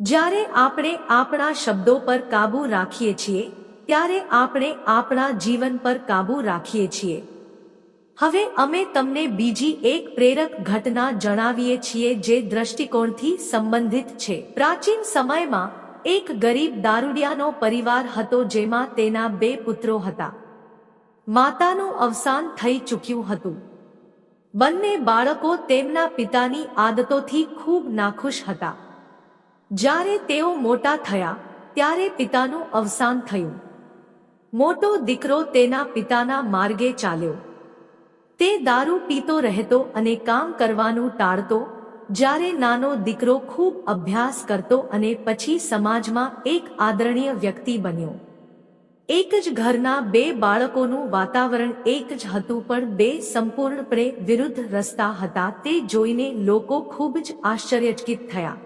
જ્યારે આપણે આપણા શબ્દો પર કાબૂ રાખીએ છીએ, ત્યારે આપણે આપણા જીવન પર કાબૂ રાખીએ છીએ. હવે અમે તમને બીજી એક પ્રેરક ઘટના જણાવીએ છીએ જે દ્રષ્ટિકોણથી સંબંધિત છે. પ્રાચીન સમયમાં એક ગરીબ દારૂડિયાનો પરિવાર હતો જેમાં તેના બે પુત્રો હતા. માતાનું અવસાન થઈ ચૂક્યું હતું. બંને બાળકો તેમના પિતાની આદતોથી ખૂબ નાખુશ હતા. જ્યારે તેઓ મોટા થયા, ત્યારે પિતાનું અવસાન થયું. મોટો દીકરો તેના પિતાના માર્ગે ચાલ્યો. તે દારૂ પીતો રહેતો અને કામ કરવાનું ટાળતો, જ્યારે નાનો દીકરો ખૂબ અભ્યાસ કરતો અને પછી સમાજમાં એક આદરણીય વ્યક્તિ બન્યો. એક જ ઘરના બે બાળકોનું વાતાવરણ એક જ હતું પણ બે સંપૂર્ણપણે વિરુદ્ધ રસ્તા હતા તે જોઈને લોકો ખૂબ જ આશ્ચર્યચકિત થયા.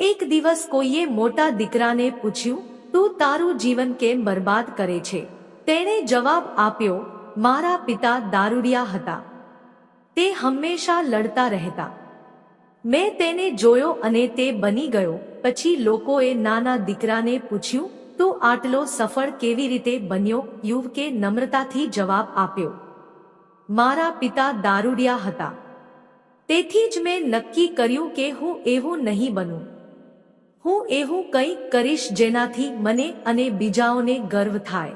એક દિવસ કોઈએ મોટા દીકરાને પૂછ્યું, તું તારું જીવન કેમ બરબાદ કરે છે? તેણે જવાબ આપ્યો, મારા પિતા દારૂડિયા હતા. તે હંમેશા લડતા રહેતા. મેં તેને જોયો અને તે બની ગયો. પછી લોકોએ નાના દીકરાને પૂછ્યું, તું આટલો સફળ કેવી રીતે બન્યો? યુવકે નમ્રતાથી જવાબ આપ્યો, મારા પિતા દારૂડિયા હતા. તેથી જ મેં નક્કી કર્યું કે હું એવું નહીં બનું. હું એવું કંઈક કરીશ જેનાથી મને અને બીજાઓને ગર્વ થાય.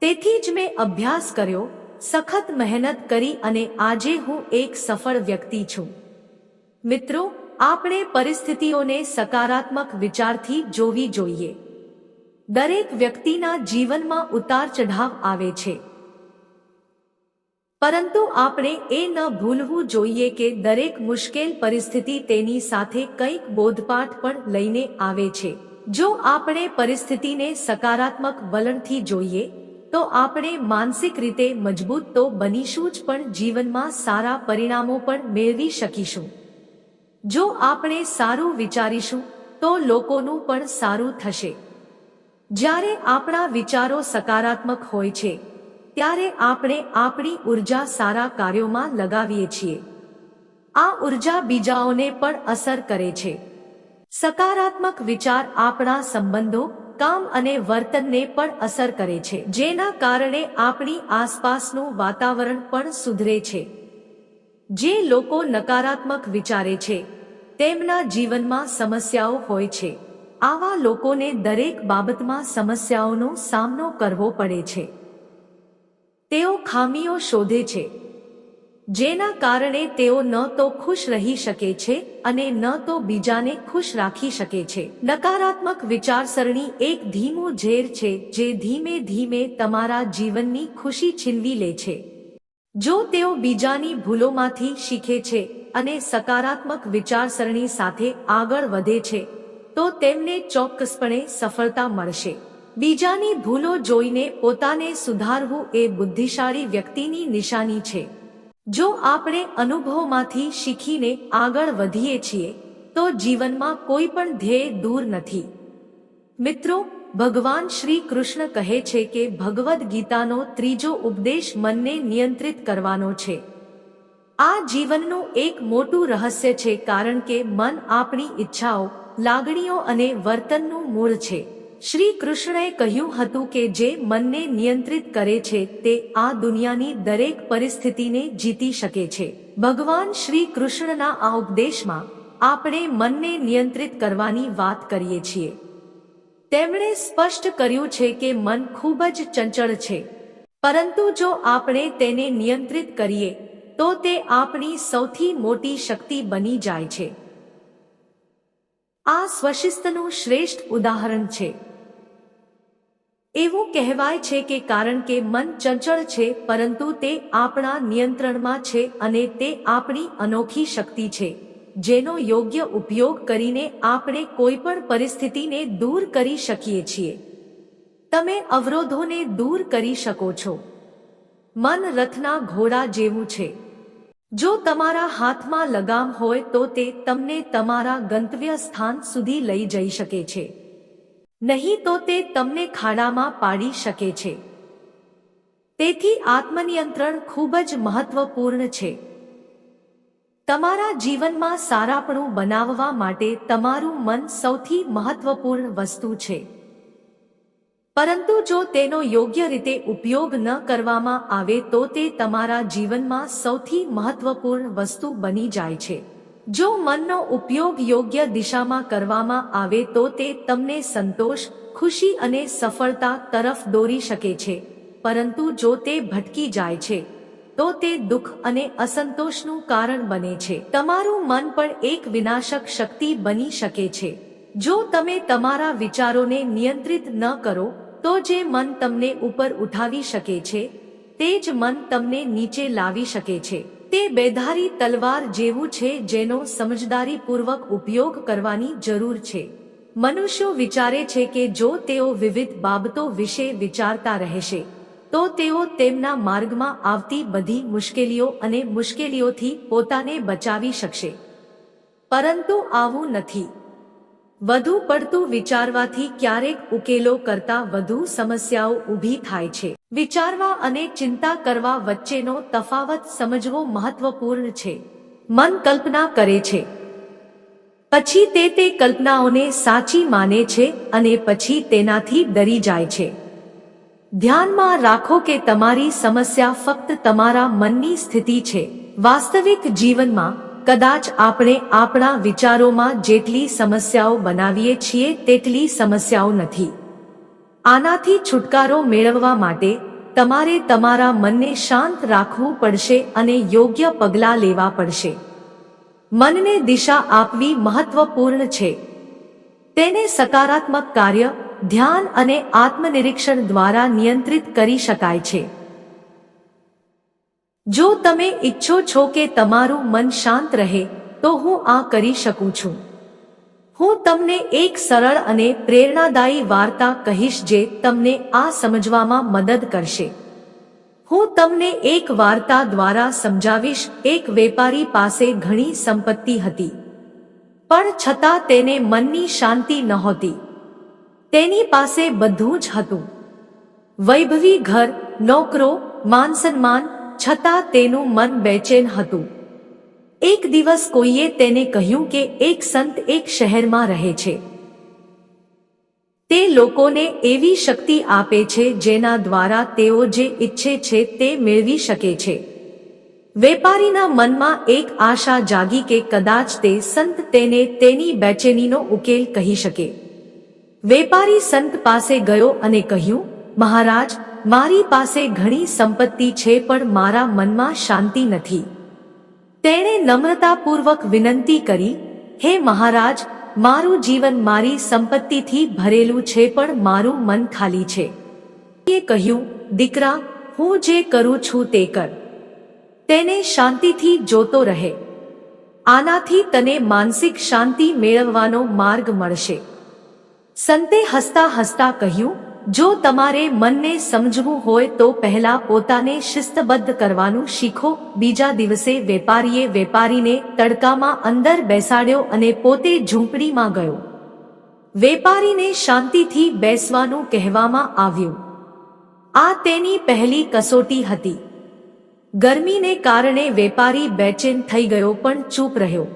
તેથી જ મેં અભ્યાસ કર્યો, સખત મહેનત કરી અને આજે હું એક સફળ વ્યક્તિ છું. મિત્રો, આપણે પરિસ્થિતિઓને સકારાત્મક વિચારથી જોવી જોઈએ. દરેક વ્યક્તિના જીવનમાં ઉતાર ચઢાવ આવે છે. પરંતુ આપણે એ ન ભૂલવું જોઈએ કે દરેક મુશ્કેલ પરિસ્થિતિ તેની સાથે કંઈક બોધપાઠ પણ લઈને આવે છે. જો આપણે પરિસ્થિતિને સકારાત્મક વલણથી જોઈએ, તો આપણે માનસિક રીતે મજબૂત તો બનીશું જ પણ જીવનમાં સારા પરિણામો પણ મેળવી શકીશું. જો આપણે સારું વિચારીશું, તો લોકોનું પણ સારું થશે. જ્યારે આપણા વિચારો સકારાત્મક હોય છે ત્યારે આપણે આપણી ઊર્જા સારા કાર્યોમાં લગાવીએ છીએ. આ ઊર્જા બીજાઓને પણ અસર કરે છે. સકારાત્મક વિચાર આપણા સંબંધો, કામ અને વર્તનને પણ અસર કરે છે, જેના કારણે આપણી આસપાસનું વાતાવરણ પણ સુધરે છે. જે લોકો નકારાત્મક વિચારે છે, તેમના જીવનમાં સમસ્યાઓ હોય છે. આવા લોકોને દરેક બાબતમાં સમસ્યાઓનો સામનો કરવો પડે છે. તેઓ ખામીઓ શોધે છે. જેના કારણે તેઓ ન તો ખુશ રહી શકે છે અને ન તો બીજાને ખુશ રાખી શકે છે. નકારાત્મક વિચારસરણી એક ધીમું ઝેર છે જે ધીમે ધીમે તમારા જીવનની ખુશી છીનવી લે છે. જો તેઓ બીજાની ભૂલોમાંથી શીખે છે અને સકારાત્મક વિચારસરણી સાથે આગળ વધે છે, તો તેમને ચોક્કસપણે સફળતા મળશે. બીજાની ભૂલો જોઈને પોતાને સુધારવું એ બુદ્ધિશાળી વ્યક્તિની નિશાની છે. જો આપણે અનુભવમાંથી શીખીને આગળ વધીએ છીએ, તો જીવનમાં કોઈ પણ ધ્યેય દૂર નથી. મિત્રો, ભગવાન શ્રી કૃષ્ણ કહે છે કે ભગવદ્ ગીતાનો ત્રીજો ઉપદેશ મનને નિયંત્રિત કરવાનો છે. આ જીવનનું એક મોટું રહસ્ય છે કારણ કે મન આપણી ઈચ્છાઓ, લાગણીઓ અને વર્તનનું મૂળ છે. શ્રી કૃષ્ણએ કહ્યું હતું કે જે મનને નિયંત્રિત કરે છે તે આ દુનિયાની દરેક પરિસ્થિતિને જીતી શકે છે. ભગવાન શ્રી કૃષ્ણના આ ઉપદેશમાં આપણે મનને નિયંત્રિત કરવાની વાત કરીએ છીએ. તેમણે સ્પષ્ટ કર્યું છે કે મન ખૂબ જ ચંચળ છે. પરંતુ જો આપણે તેને નિયંત્રિત કરીએ, તો તે આપણી સૌથી મોટી શક્તિ બની જાય છે. આ સ્વશિસ્તનું શ્રેષ્ઠ ઉદાહરણ છે. એવું કહેવાય છે કે કારણ કે મન ચંચળ છે, પરંતુ તે આપણા નિયંત્રણમાં છે અને તે આપણી અનોખી શક્તિ છે, જેનો યોગ્ય ઉપયોગ કરીને આપણે કોઈ પણ પરિસ્થિતિને દૂર કરી શકીએ છીએ. તમે અવરોધોને દૂર કરી શકો છો. મન રથના ઘોડા જેવું છે. જો તમારા હાથમાં લગામ હોય તો તે તમને તમારા ગંતવ્ય સ્થાન સુધી લઈ જઈ શકે છે. નહીં તો તે તમને ખાડામાં પાડી શકે છે. તેથી આત્મનિયંત્રણ ખૂબ જ મહત્વપૂર્ણ છે. તમારા જીવનમાં સારાપણું બનાવવા માટે તમારું મન સૌથી મહત્વપૂર્ણ વસ્તુ છે. પરંતુ જો તેનો યોગ્ય રીતે ઉપયોગ ન કરવામાં આવે તો તે તમારા જીવનમાં સૌથી મહત્વપૂર્ણ વસ્તુ બની જાય છે. જો મનનો ઉપયોગ યોગ્ય દિશામાં કરવામાં આવે તો તે તમને સંતોષ, ખુશી અને સફળતા તરફ દોરી શકે છે. પરંતુ જો તે ભટકી જાય છે, તો તે દુઃખ અને અસંતોષનું કારણ બને છે. તમારું મન પણ એક વિનાશક શક્તિ બની શકે છે. જો તમે તમારા વિચારોને નિયંત્રિત ન કરો, તો જે મન તમને ઉપર ઉઠાવી શકે છે, તે જ મન તમને નીચે લાવી શકે છે. તે બેધારી તલવાર જેવું છે જેનો સમજદારીપૂર્વક ઉપયોગ કરવાની જરૂર છે. મનુષ્યો વિચારે છે કે જો તેઓ વિવિધ બાબતો વિશે વિચારતા રહેશે, તો તેઓ તેમના માર્ગમાં આવતી બધી મુશ્કેલીઓ અને મુશ્કેલીઓથી પોતાને બચાવી શકશે. પરંતુ આવું નથી. વધુ પડતું વિચારવાથી ક્યારેક ઉકેલો કરતા વધુ સમસ્યાઓ ઊભી થાય છે. વિચારવા અને ચિંતા કરવા વચ્ચેનો તફાવત સમજવો મહત્વપૂર્ણ છે. મન કલ્પના કરે છે. પછી તે તે કલ્પનાઓને સાચી માને છે અને પછી તેનાથી ડરી જાય છે. ધ્યાનમાં રાખો કે તમારી સમસ્યા ફક્ત તમારા મનની સ્થિતિ છે. વાસ્તવિક જીવનમાં કદાચ આપણે આપણા વિચારોમાં જેટલી સમસ્યાઓ બનાવીએ છીએ તેટલી સમસ્યાઓ નથી. આનાથી છુટકારો મેળવવા માટે તમારે તમારા મનને શાંત રાખવું પડશે અને યોગ્ય પગલાં લેવા પડશે. મનને દિશા આપવી મહત્વપૂર્ણ છે. તેને સકારાત્મક કાર્ય, ધ્યાન અને આત્મનિરીક્ષણ દ્વારા નિયંત્રિત કરી શકાય છે. જો તમે ઈચ્છો છો કે તમારું મન શાંત રહે, તો હું આ કરી શકું છું. હું તમને એક સરળ અને પ્રેરણાદાયી વાર્તા કહીશ જે તમને આ સમજવામાં મદદ કરશે. હું તમને એક વાર્તા દ્વારા સમજાવીશ, એક વેપારી પાસે ઘણી સંપત્તિ હતી. પણ છતાં તેને મનની શાંતિ નહોતી. તેની પાસે બધું જ હતું. વૈભવી ઘર, નોકરો, માન સન્માન છતાં તેનું મન બેચેન હતું. એક દિવસ કોઈએ તેને કહ્યું કે એક સંત એક શહેરમાં રહે છે. તે લોકોને એવી શક્તિ આપે છે જેના દ્વારા તેઓ જે ઈચ્છે છે તે મેળવી શકે છે. વેપારીના મનમાં એક આશા જાગી કે કદાચ તે સંત તેને તેની બેચેનીનો ઉકેલ કહી શકે. વેપારી સંત પાસે ગયો અને કહ્યું, મહારાજ મારી પાસે ઘણી સંપત્તિ છે, પણ મારા મનમાં શાંતિ નથી. તેણે નમ્રતાપૂર્વક વિનંતી કરી, હે મહારાજ, મારું જીવન મારી સંપત્તિથી ભરેલું છે, પણ મારું મન ખાલી છે. એ કહ્યું, દીકરા, હું જે કરું છું તે કર. તેને શાંતિથી જોતો રહે. આનાથી તને માનસિક શાંતિ મેળવવાનો માર્ગ મળશે. સંતે હસતા હસતા કહ્યું જો તમારે મનને સમજવું હોય તો પહેલા પોતાને શિસ્તબદ્ધ કરવાનું શીખો. બીજા દિવસે વેપારીએ વેપારીને તડકામાં અંદર બેસાડ્યો અને પોતે ઝૂંપડીમાં ગયો. વેપારીને શાંતિથી બેસવાનું કહેવામાં આવ્યું. આ તેની પહેલી કસોટી હતી. ગરમીને કારણે વેપારી બેચેન થઈ ગયો પણ ચૂપ રહ્યો.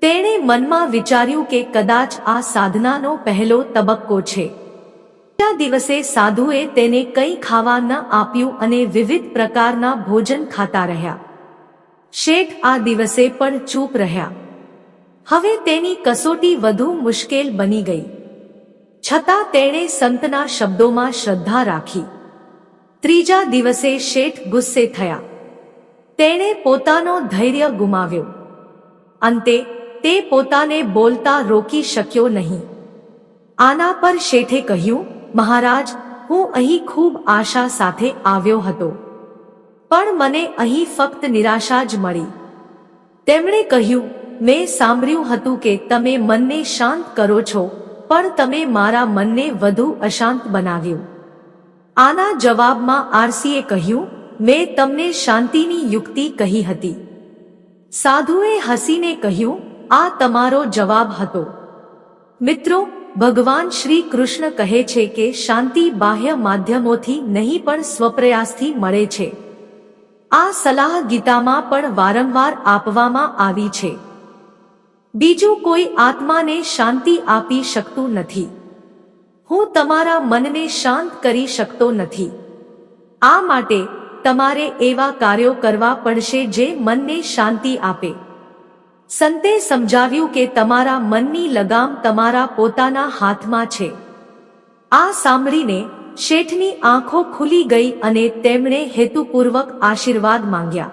તેણે મનમાં વિચાર્યું કે કદાચ આ સાધનાનો પહેલો તબક્કો છે. બીજા દિવસે સાધુએ તેને કંઈ ખાવા ન આપ્યું અને વિવિધ પ્રકારના ભોજન ખાતા રહ્યા. શેઠ આ દિવસે પણ ચૂપ રહ્યા. હવે તેની કસોટી વધુ મુશ્કેલ બની ગઈ. છતાં તેણે સંતના શબ્દોમાં શ્રદ્ધા રાખી. ત્રીજા દિવસે શેઠ ગુસ્સે થયા. તેણે પોતાનો ધૈર્ય ગુમાવ્યો. અંતે તે પોતાને બોલતા રોકી શક્યો નહીં. આના પર શેઠે કહ્યું મહારાજ, હું અહીં ખૂબ આશા સાથે આવ્યો હતો. પણ મને અહીં ફક્ત નિરાશા જ મળી. તેમણે કહ્યું, મેં સાંભળ્યું હતું કે તમે મનને શાંત કરો છો, પણ તમે મારા મનને વધુ અશાંત બનાવ્યું. આના જવાબમાં આરસીએ કહ્યું, મેં તમને શાંતિની યુક્તિ કહી હતી. સાધુએ હસીને કહ્યું, આ તમારો જવાબ હતો. મિત્રો ભગવાન શ્રી કૃષ્ણ કહે છે કે શાંતિ બાહ્ય માધ્યમોથી નહીં પણ સ્વપ્રયાસથી મળે છે. આ સલાહ ગીતામાં પણ વારંવાર આપવામાં આવી છે. બીજું કોઈ આત્માને શાંતિ આપી શકતું નથી. હું તમારા મનને શાંત કરી શકતો નથી. આ માટે તમારે એવા કાર્યો કરવા પડશે જે મનને શાંતિ આપે. સંતે સમજાવ્યું કે તમારા મનની લગામ તમારા પોતાના હાથમાં છે. આ સાંભળીને શેઠની આંખો ખુલી ગઈ અને તેમણે હેતુપૂર્વક આશીર્વાદ માંગ્યા.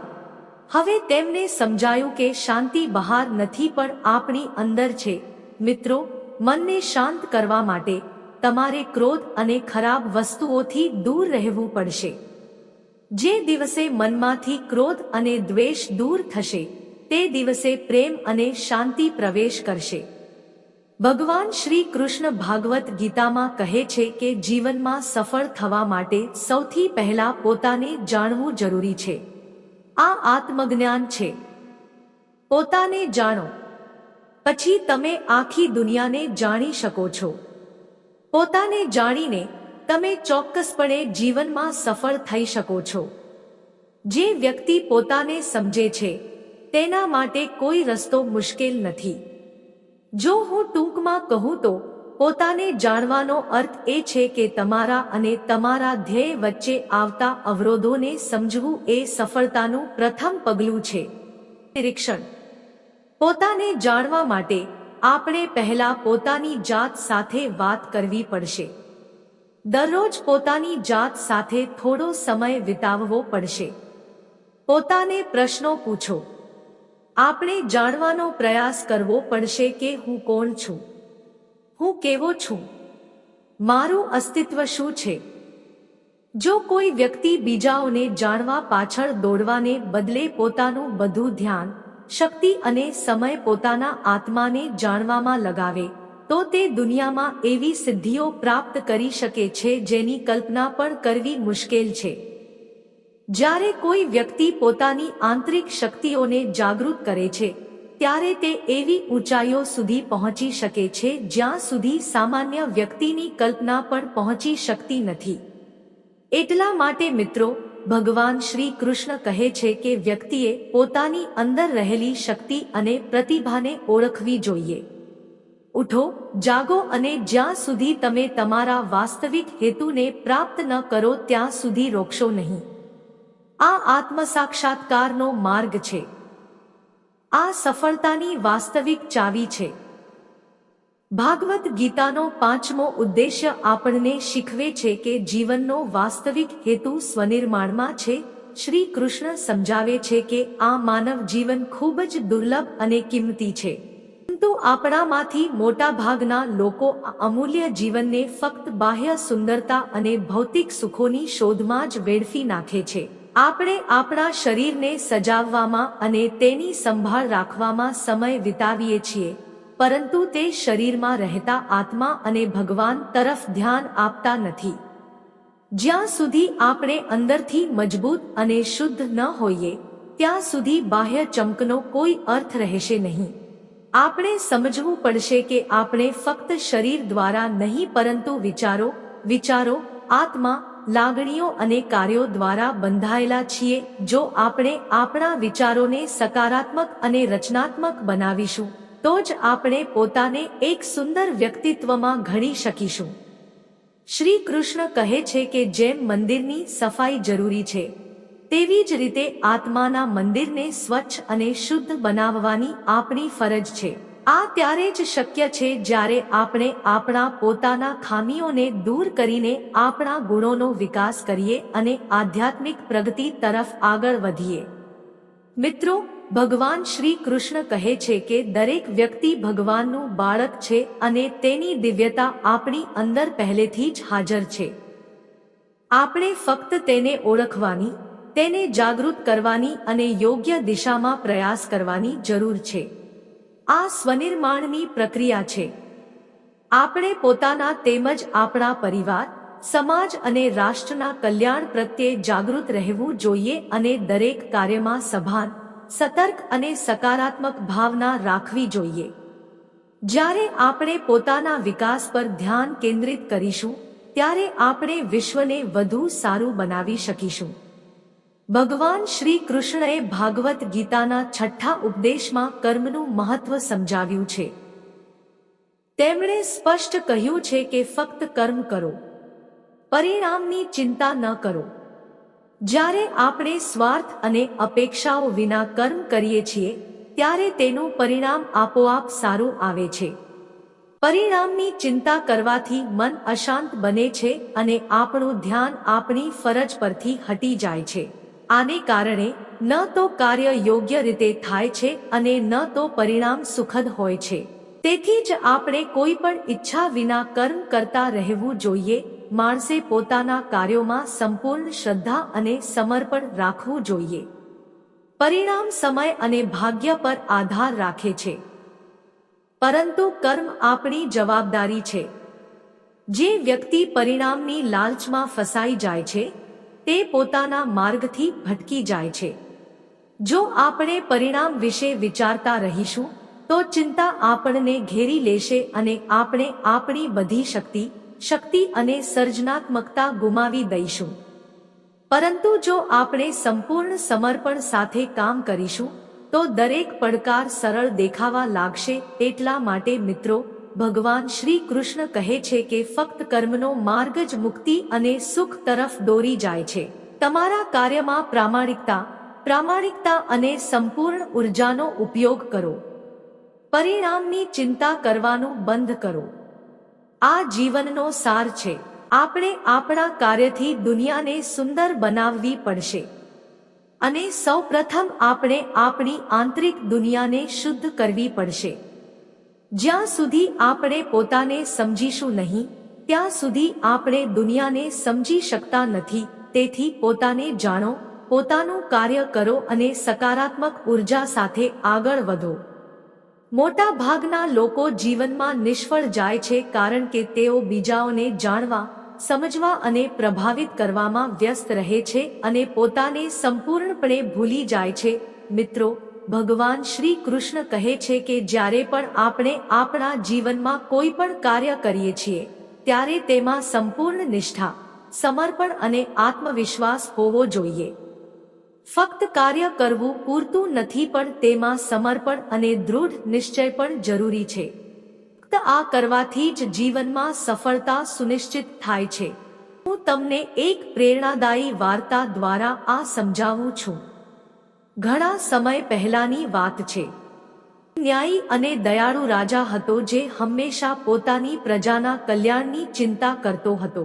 હવે તેમને સમજાયું કે શાંતિ બહાર નથી પણ આપણી અંદર છે. મિત્રો, મનને શાંત કરવા માટે તમારે ક્રોધ અને ખરાબ વસ્તુઓથી દૂર રહેવું પડશે. જે દિવસે મનમાંથી ક્રોધ અને દ્વેષ દૂર થશે તે દિવસે પ્રેમ અને શાંતિ પ્રવેશ કરશે. ભગવાન શ્રી કૃષ્ણ ભાગવત ગીતામાં કહે છે કે જીવનમાં સફળ થવા માટે સૌથી પહેલા પોતાને જાણવું જરૂરી છે. આ આત્મજ્ઞાન છે. પોતાને જાણો. પછી તમે આખી દુનિયાને જાણી શકો છો. પોતાને જાણીને તમે ચોક્કસપણે જીવનમાં સફળ થઈ શકો છો. જે વ્યક્તિ પોતાને સમજે છે તેના માટે કોઈ રસ્તો મુશ્કેલ નથી. જો હું ટૂંકમાં કહું તો, પોતાને જાણવાનો અર્થ એ છે કે તમારા અને તમારા ધ્યેય વચ્ચે આવતા અવરોધોને સમજવું એ સફળતાનું પ્રથમ પગલું છે. નિરીક્ષણ. પોતાને જાણવા માટે આપણે પહેલા પોતાની જાત સાથે વાત કરવી પડશે. દરરોજ પોતાની જાત સાથે થોડો સમય વિતાવવો પડશે. પોતાને પ્રશ્નો પૂછો. આપણે જાણવાનો પ્રયાસ કરવો પડશે કે હું કોણ છું. હું કેવો છું? મારું અસ્તિત્વ શું છે? જો કોઈ વ્યક્તિ બીજાઓને જાણવા પાછળ દોડવાને બદલે પોતાનું બધું ધ્યાન, શક્તિ અને સમય પોતાના આત્માને જાણવામાં લગાવે, તો તે દુનિયામાં એવી સિદ્ધિઓ પ્રાપ્ત કરી શકે છે જેની કલ્પના પણ કરવી મુશ્કેલ છે. જ્યારે કોઈ વ્યક્તિ પોતાની આંતરિક શક્તિઓને જાગૃત કરે છે, ત્યારે તે એવી ઊંચાઈઓ સુધી પહોંચી શકે છે જ્યાં સુધી સામાન્ય વ્યક્તિની કલ્પના પણ પહોંચી શકતી નથી. એટલા માટે મિત્રો, ભગવાન શ્રી કૃષ્ણ કહે છે કે વ્યક્તિએ પોતાની અંદર રહેલી શક્તિ અને પ્રતિભાને ઓળખવી જોઈએ. ઉઠો, જાગો અને જ્યાં સુધી તમે તમારા વાસ્તવિક હેતુને પ્રાપ્ત ન કરો ત્યાં સુધી રોકશો નહીં. આ આત્મસાક્ષાત્કારનો માર્ગ છે. આ સફળતાની વાસ્તવિક ચાવી છે. ભાગવત ગીતાનો પાંચમો ઉદ્દેશ્ય આપણને શીખવે છે કે જીવનનો વાસ્તવિક હેતુ સ્વનિર્માણમાં છે. શ્રી કૃષ્ણ સમજાવે છે કે આ માનવ જીવન ખૂબ જ દુર્લભ અને કિંમતી છે. પરંતુ આપણામાંથી મોટા ભાગના લોકો અમૂલ્ય જીવનને ફક્ત બાહ્ય સુંદરતા અને ભૌતિક સુખોની શોધમાં જ વેડફી નાખે છે. આપણે આપણા શરીરને સજાવવામાં અને તેની સંભાળ રાખવામાં સમય વિતાવીએ છીએ, પરંતુ તે શરીરમાં રહેતા આત્મા અને ભગવાન તરફ ધ્યાન આપતા નથી. જ્યાં સુધી આપણે અંદરથી મજબૂત અને શુદ્ધ ન હોઈએ, ત્યાં સુધી બાહ્ય ચમકનો કોઈ અર્થ રહેશે નહીં. આપણે સમજવું પડશે કે આપણે ફક્ત શરીર દ્વારા નહીં, પરંતુ વિચારો વિચારો, આત્મા લાગણીઓ અને કાર્યો દ્વારા બંધાયેલા છીએ જો આપણે આપણા વિચારોને સકારાત્મક અને રચનાત્મક બનાવીશું, તો જ આપણે પોતાને એક સુંદર વ્યક્તિત્વમાં ઘડી શકીશું. શ્રી કૃષ્ણ કહે છે કે જેમ મંદિરની સફાઈ જરૂરી છે, તેવી જ રીતે આત્માના મંદિરને સ્વચ્છ અને શુદ્ધ બનાવવાની આપણી ફરજ છે. આ ત્યારે જ શક્ય છે જ્યારે આપણે આપણા પોતાના ખામીઓને દૂર કરીને આપણા ગુણોનો વિકાસ કરીએ અને આધ્યાત્મિક પ્રગતિ તરફ આગળ વધીએ. મિત્રો, ભગવાન શ્રી કૃષ્ણ કહે છે કે દરેક વ્યક્તિ ભગવાનનું બાળક છે અને તેની દિવ્યતા આપણી અંદર પહેલેથી જ હાજર છે. આપણે ફક્ત તેને ઓળખવાની, તેને જાગૃત કરવાની અને યોગ્ય દિશામાં પ્રયાસ કરવાની જરૂર છે. આ સ્વનિર્માણની પ્રક્રિયા છે. આપણે પોતાના તેમજ આપણા પરિવાર, સમાજ અને રાષ્ટ્રના કલ્યાણ પ્રત્યે જાગૃત રહેવું જોઈએ અને દરેક કાર્યમાં સભાન, સતર્ક અને સકારાત્મક ભાવના રાખવી જોઈએ. જ્યારે આપણે પોતાના વિકાસ પર ધ્યાન કેન્દ્રિત કરીશું, ત્યારે આપણે વિશ્વને વધુ સારું બનાવી શકીશું. ભગવાન શ્રી કૃષ્ણએ ભાગવત ગીતાના છઠ્ઠા ઉપદેશમાં કર્મનું મહત્વ સમજાવ્યું છે. તેમણે સ્પષ્ટ કહ્યું છે કે ફક્ત કર્મ કરો. પરિણામની ચિંતા ન કરો. જ્યારે આપણે સ્વાર્થ અને અપેક્ષાઓ વિના કર્મ કરીએ છીએ, ત્યારે તેનું પરિણામ આપોઆપ સારું આવે છે. પરિણામની ચિંતા કરવાથી મન અશાંત બને છે અને આપણું ધ્યાન આપણી ફરજ પરથી હટી જાય છે. આને કારણે ન તો કાર્ય યોગ્ય રીતે થાય છે અને ન તો પરિણામ સુખદ હોય છે. તેથી જ આપણે કોઈ પણ ઈચ્છા વિના કર્મ કરતા રહેવું જોઈએ, માણસે પોતાના કાર્યોમાં સંપૂર્ણ શ્રદ્ધા અને સમર્પણ રાખવું જોઈએ. પરિણામ સમય અને ભાગ્ય પર આધાર રાખે છે. પરંતુ કર્મ આપણી જવાબદારી છે. જે વ્યક્તિ પરિણામની લાલચમાં ફસાઈ જાય છે તે પોતાના માર્ગથી ભટકી જાય છે. જો આપણે પરિણામ વિશે વિચારતા રહીશું, તો ચિંતા આપણને ઘેરી લેશે અને આપણે આપણી બધી શક્તિ શક્તિ અને સર્જનાત્મકતા ગુમાવી દઈશું. પરંતુ જો આપણે સંપૂર્ણ સમર્પણ સાથે કામ કરીશું, તો દરેક પડકાર સરળ દેખાવા લાગશે એટલા માટે મિત્રો ભગવાન શ્રી કૃષ્ણ કહે છે કે ફક્ત કર્મનો માર્ગ જ મુક્તિ અને સુખ તરફ દોરી જાય છે. તમારા કાર્યમાં પ્રામાણિકતા પ્રામાણિકતા અને સંપૂર્ણ ઉર્જાનો ઉપયોગ કરો. પરિણામની ચિંતા કરવાનું બંધ કરો. આ જીવનનો સાર છે. આપણે આપણા કાર્યથી દુનિયાને સુંદર બનાવવી પડશે. અને સૌપ્રથમ આપણે આપણી આંતરિક દુનિયાને શુદ્ધ કરવી પડશે. જ્યાં સુધી આપણે પોતાને સમજીશું નહીં, ત્યાં સુધી આપણે દુનિયાને સમજી શકતા નથી. તેથી પોતાને જાણો, પોતાનું કાર્ય કરો અને સકારાત્મક ઊર્જા સાથે આગળ વધો. મોટા ભાગના લોકો જીવનમાં નિષ્ફળ જાય છે કારણ કે તેઓ બીજાઓને જાણવા, સમજવા અને પ્રભાવિત કરવામાં વ્યસ્ત રહે છે અને પોતાને સંપૂર્ણપણે ભૂલી જાય છે. મિત્રો ભગવાન શ્રી કૃષ્ણ કહે છે કે જ્યારે પણ આપણે આપણા જીવનમાં કોઈ પણ કાર્ય કરીએ છીએ, ત્યારે તેમાં સંપૂર્ણ નિષ્ઠા, સમર્પણ અને આત્મવિશ્વાસ હોવો જોઈએ. ફક્ત કાર્ય કરવું પૂરતું નથી પણ તેમાં સમર્પણ અને દૃઢ નિશ્ચય પણ જરૂરી છે. ફક્ત આ કરવાથી જ જીવનમાં સફળતા સુનિશ્ચિત થાય છે. હું તમને એક પ્રેરણાદાયી વાર્તા દ્વારા આ સમજાવું છું. ઘણા સમય પહેલાની વાત છે. ન્યાયી અને દયાળુ રાજા હતો જે હંમેશા પોતાની પ્રજાના કલ્યાણની ચિંતા કરતો હતો.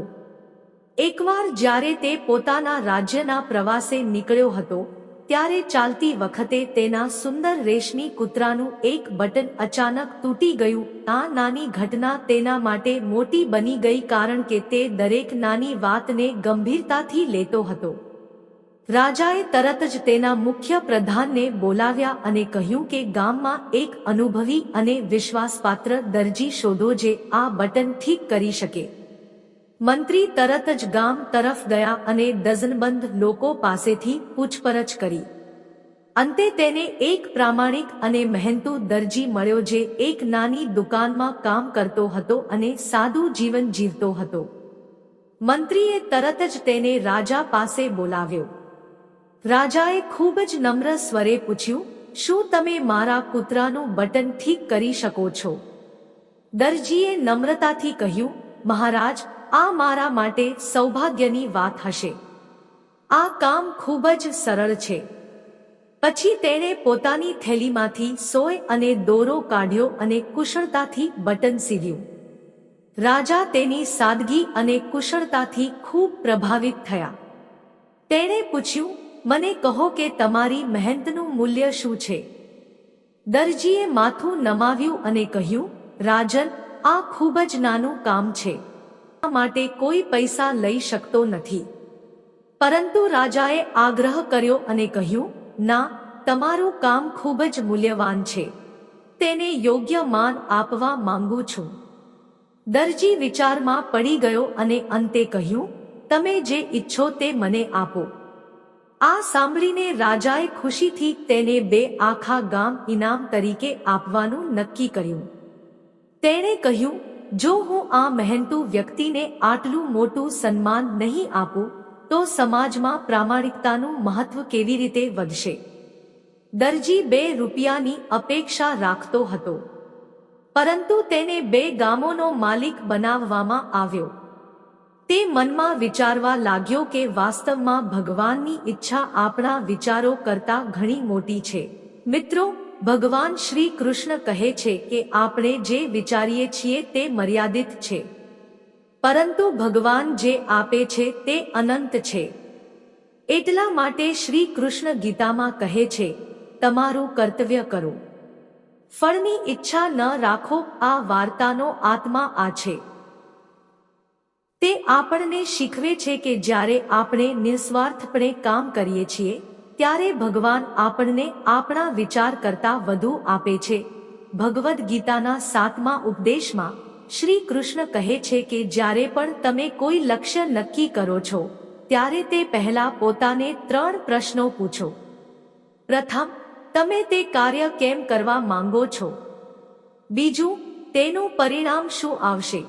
એકવાર જ્યારે તે પોતાના રાજ્યના પ્રવાસે નીકળ્યો હતો, ત્યારે ચાલતી વખતે તેના સુંદર રેશમી કૂતરાનું એક બટન અચાનક તૂટી ગયું. આ નાની ઘટના તેના માટે મોટી બની ગઈ કારણ કે તે દરેક નાની વાતને ગંભીરતાથી લેતો હતો. રાજાએ તરત જ તેના મુખ્ય પ્રધાનને બોલાવ્યા અને કહ્યું કે ગામમાં એક અનુભવી અને વિશ્વાસપાત્ર દરજી શોધો જે આ બટન ઠીક કરી શકે. મંત્રી તરત જ ગામ તરફ ગયા અને ડઝનબંધ લોકો પાસેથી પૂછપરછ કરી. અંતે તેને એક પ્રામાણિક અને મહેનતુ દરજી મળ્યો જે એક નાની દુકાનમાં કામ કરતો હતો અને સાદું જીવન જીવતો હતો. મંત્રીએ તરત જ તેને રાજા પાસે બોલાવ્યો. રાજાએ ખૂબ જ નમ્ર સ્વરે પૂછ્યું, શું તમે મારા કૂતરાનું બટન ઠીક કરી શકો છો? દરજીએ નમ્રતાથી કહ્યું, મહારાજ, આ મારા માટે સૌભાગ્યની વાત હશે. આ કામ ખૂબ જ સરળ છે. પછી તેણે પોતાની થેલીમાંથી સોય અને દોરો કાઢ્યો અને કુશળતાથી બટન સીવ્યું રાજા તેની સાદગી અને કુશળતાથી ખૂબ પ્રભાવિત થયા. તેણે પૂછ્યું મને કહો કે તમારી મહેનતનું મૂલ્ય શું છે? દરજીએ માથું નમાવ્યું અને કહ્યું, રાજન, આ ખૂબ જ નાનું કામ છે. આ માટે કોઈ પૈસા લઈ શકતો નથી. પરંતુ રાજાએ આગ્રહ કર્યો અને કહ્યું, ના, તમારું કામ ખૂબ જ મૂલ્યવાન છે. તેને યોગ્ય માન આપવા માંગુ છું. દરજી વિચારમાં પડી ગયો અને અંતે કહ્યું, તમે જે ઈચ્છો તે મને આપો. આ સાંભળીને રાજાએ ખુશીથી તેને બે આખા ગામ ઇનામ તરીકે આપવાનું નક્કી કર્યું. તેણે કહ્યું, જો હું આ મહેનતુ વ્યક્તિને આટલું મોટું સન્માન નહીં આપું, તો સમાજમાં પ્રામાણિકતાનું મહત્વ કેવી રીતે વધશે? દરજી બે રૂપિયાની અપેક્ષા રાખતો હતો. પરંતુ તેને બે ગામોનો માલિક બનાવવામાં આવ્યો. તે મનમાં વિચારવા લાગ્યો કે વાસ્તવમાં ભગવાનની ઈચ્છા આપણા વિચારો કરતા ઘણી મોટી છે. મિત્રો, ભગવાન શ્રી કૃષ્ણ કહે છે કે આપણે જે વિચારીએ છીએ તે મર્યાદિત છે. પરંતુ ભગવાન જે આપે છે તે અનંત છે. એટલા માટે શ્રી કૃષ્ણ ગીતામાં કહે છે, તમારું કર્તવ્ય કરો. ફળની ઈચ્છા ન રાખો, આ વાર્તાનો આત્મા આ છે. તે આપણને શીખવે છે કે જ્યારે આપણે નિસ્વાર્થપણે કામ કરીએ છીએ, ત્યારે ભગવાન આપણને આપણા વિચાર કરતા વધુ આપે છે. ભગવદ્ ગીતાના સાતમા ઉપદેશમાં શ્રી કૃષ્ણ કહે છે કે જ્યારે પણ તમે કોઈ લક્ષ્ય નક્કી કરો છો, ત્યારે તે પહેલા પોતાને ત્રણ પ્રશ્નો પૂછો. પ્રથમ, તમે તે કાર્ય કેમ કરવા માંગો છો? બીજું, તેનું પરિણામ શું આવશે?